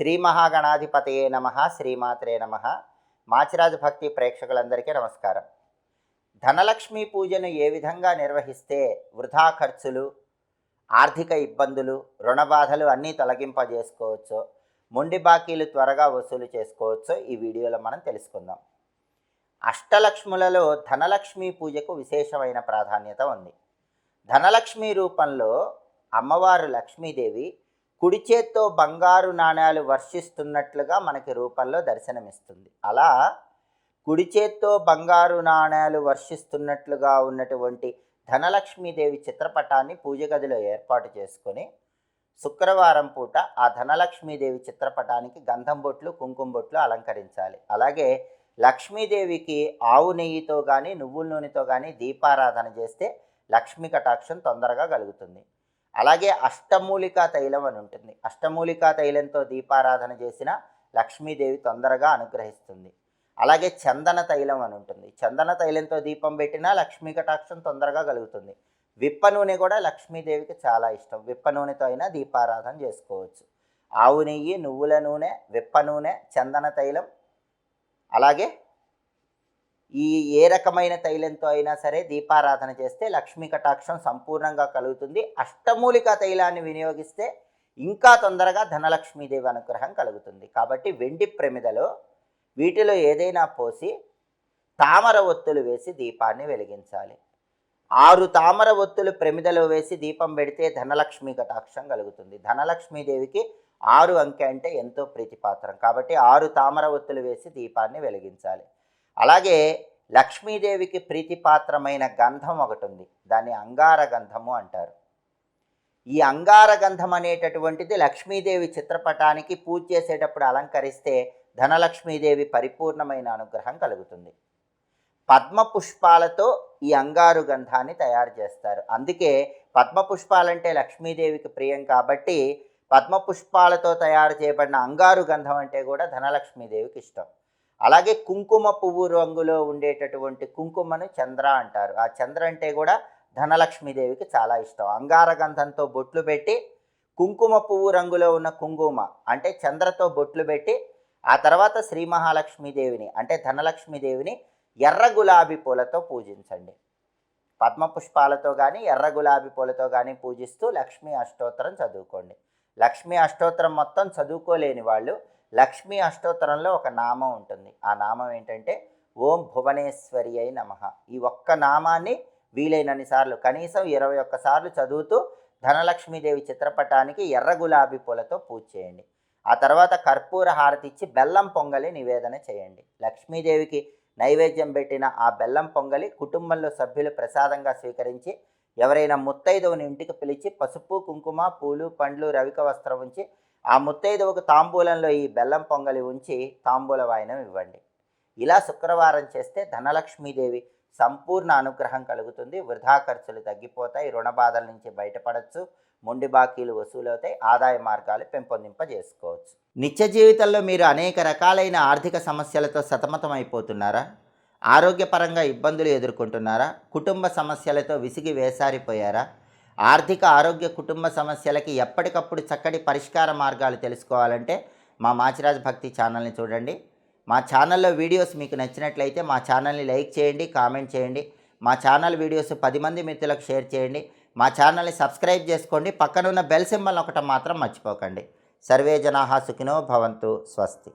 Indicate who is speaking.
Speaker 1: శ్రీ మహాగణాధిపతయే నమ శ్రీమాత్రే నమ. మాచిరాజు భక్తి ప్రేక్షకులందరికీ నమస్కారం. ధనలక్ష్మి పూజను ఏ విధంగా నిర్వహిస్తే వృధా ఖర్చులు ఆర్థిక ఇబ్బందులు రుణ బాధలు అన్నీ తొలగింపజేసుకోవచ్చో మొండి బాకీలు త్వరగా వసూలు చేసుకోవచ్చో ఈ వీడియోలో మనం తెలుసుకుందాం. అష్టలక్ష్ములలో ధనలక్ష్మి పూజకు విశేషమైన ప్రాధాన్యత ఉంది. ధనలక్ష్మి రూపంలో అమ్మవారు లక్ష్మీదేవి కుడి చేత్తో బంగారు నాణ్యాలు వర్షిస్తున్నట్లుగా మనకి రూపంలో దర్శనమిస్తుంది. అలా కుడి చేత్తో బంగారు నాణ్యాలు వర్షిస్తున్నట్లుగా ఉన్నటువంటి ధనలక్ష్మీదేవి చిత్రపటాన్ని పూజ గదిలో ఏర్పాటు చేసుకొని శుక్రవారం పూట ఆ ధనలక్ష్మీదేవి చిత్రపటానికి గంధం బొట్లు కుంకుమ బొట్లు అలంకరించాలి. అలాగే లక్ష్మీదేవికి ఆవు నెయ్యితో కానీ నువ్వుల నూనెతో కానీ దీపారాధన చేస్తే లక్ష్మీ కటాక్షం తొందరగా కలుగుతుంది. అలాగే అష్టమూలికా తైలం అని ఉంటుంది. అష్టమూలికా తైలంతో దీపారాధన చేసిన లక్ష్మీదేవి తొందరగా అనుగ్రహిస్తుంది. అలాగే చందన తైలం అని ఉంటుంది. చందన తైలంతో దీపం పెట్టినా లక్ష్మీ కటాక్షం తొందరగా కలుగుతుంది. విప్ప నూనె కూడా లక్ష్మీదేవికి చాలా ఇష్టం. విప్ప నూనెతో అయినా దీపారాధన చేసుకోవచ్చు. ఆవు నెయ్యి నువ్వుల నూనె విప్ప నూనె చందన తైలం అలాగే ఈ ఏ రకమైన తైలంతో అయినా సరే దీపారాధన చేస్తే లక్ష్మీ కటాక్షం సంపూర్ణంగా కలుగుతుంది. అష్టమూలిక తైలాన్ని వినియోగిస్తే ఇంకా తొందరగా ధనలక్ష్మీదేవి అనుగ్రహం కలుగుతుంది. కాబట్టి వెండి ప్రమిదలో వీటిలో ఏదైనా పోసి తామర ఒత్తులు వేసి దీపాన్ని వెలిగించాలి. ఆరు తామర ఒత్తులు ప్రమిదలో వేసి దీపం పెడితే ధనలక్ష్మి కటాక్షం కలుగుతుంది. ధనలక్ష్మీదేవికి ఆరు అంకె అంటే ఎంతో ప్రీతిపాత్రం. కాబట్టి ఆరు తామర ఒత్తులు వేసి దీపాన్ని వెలిగించాలి. అలాగే లక్ష్మీదేవికి ప్రీతిపాత్రమైన గంధం ఒకటి ఉంది దాన్ని అంగార గంధము అంటారు. ఈ అంగార గంధం అనేటటువంటిది లక్ష్మీదేవి చిత్రపటానికి పూజ చేసేటప్పుడు అలంకరిస్తే ధనలక్ష్మీదేవి పరిపూర్ణమైన అనుగ్రహం కలుగుతుంది. పద్మ పుష్పాలతో ఈ అంగారు గంధాన్ని తయారు చేస్తారు. అందుకే పద్మ పుష్పాలంటే లక్ష్మీదేవికి ప్రియం కాబట్టి పద్మ పుష్పాలతో తయారు చేయబడిన అంగారు గంధం అంటే కూడా ధనలక్ష్మీదేవికి ఇష్టం. అలాగే కుంకుమ పువ్వు రంగులో ఉండేటటువంటి కుంకుమను చంద్ర అంటారు. ఆ చంద్ర అంటే కూడా ధనలక్ష్మీదేవికి చాలా ఇష్టం. అంగార గంధంతో బొట్లు పెట్టి కుంకుమ పువ్వు రంగులో ఉన్న కుంకుమ అంటే చంద్రతో బొట్లు పెట్టి ఆ తర్వాత శ్రీ మహాలక్ష్మీదేవిని అంటే ధనలక్ష్మీదేవిని ఎర్ర గులాబీ పూలతో పూజించండి. పద్మ పుష్పాలతో కానీ ఎర్ర గులాబీ పూలతో కానీ పూజిస్తూ లక్ష్మీ అష్టోత్తరం చదువుకోండి. లక్ష్మీ అష్టోత్తరం మొత్తం చదువుకోలేని వాళ్ళు లక్ష్మీ అష్టోత్తరంలో ఒక నామం ఉంటుంది. ఆ నామం ఏంటంటే ఓం భువనేశ్వరి అయి నమ. ఈ ఒక్క నామాన్ని వీలైనన్ని సార్లు కనీసం ఇరవై ఒక్క సార్లు చదువుతూ ధనలక్ష్మీదేవి చిత్రపటానికి ఎర్ర గులాబీ పూలతో పూజ చేయండి. ఆ తర్వాత కర్పూర హారతి ఇచ్చి బెల్లం పొంగలి నివేదన చేయండి. లక్ష్మీదేవికి నైవేద్యం పెట్టిన ఆ బెల్లం పొంగలి కుటుంబంలో సభ్యులు ప్రసాదంగా స్వీకరించి ఎవరైనా ముత్తైదవుని ఇంటికి పిలిచి పసుపు కుంకుమ పూలు పండ్లు రవిక వస్త్రం ఉంచి ఆ ముత్తైదవకు తాంబూలంలో ఈ బెల్లం పొంగలి ఉంచి తాంబూల వాయనం ఇవ్వండి. ఇలా శుక్రవారం చేస్తే ధనలక్ష్మీదేవి సంపూర్ణ అనుగ్రహం కలుగుతుంది. వృధా ఖర్చులు తగ్గిపోతాయి. రుణ బాధల నుంచి బయటపడచ్చు. మొండి బాకీలు వసూలవుతాయి. ఆదాయ మార్గాలు పెంపొందింపజేసుకోవచ్చు. నిత్య జీవితంలో మీరు అనేక రకాలైన ఆర్థిక సమస్యలతో సతమతం అయిపోతున్నారా ఆరోగ్యపరంగా ఇబ్బందులు ఎదుర్కొంటున్నారా? కుటుంబ సమస్యలతో విసిగి వేసారిపోయారా? ఆర్థిక ఆరోగ్య కుటుంబ సమస్యలకి ఎప్పటికప్పుడు చక్కటి పరిష్కార మార్గాలు తెలుసుకోవాలంటే మా మాచిరాజ్ భక్తి ఛానల్ని చూడండి. మా ఛానల్లో వీడియోస్ మీకు నచ్చినట్లయితే మా ఛానల్ని లైక్ చేయండి కామెంట్ చేయండి. మా ఛానల్ వీడియోస్ పది మంది మిత్రులకు షేర్ చేయండి. మా ఛానల్ని సబ్స్క్రైబ్ చేసుకోండి. పక్కనున్న బెల్ సింబల్ ఒకటి మాత్రం మర్చిపోకండి. సర్వే జనాహా సుఖినో భవంతు స్వస్తి.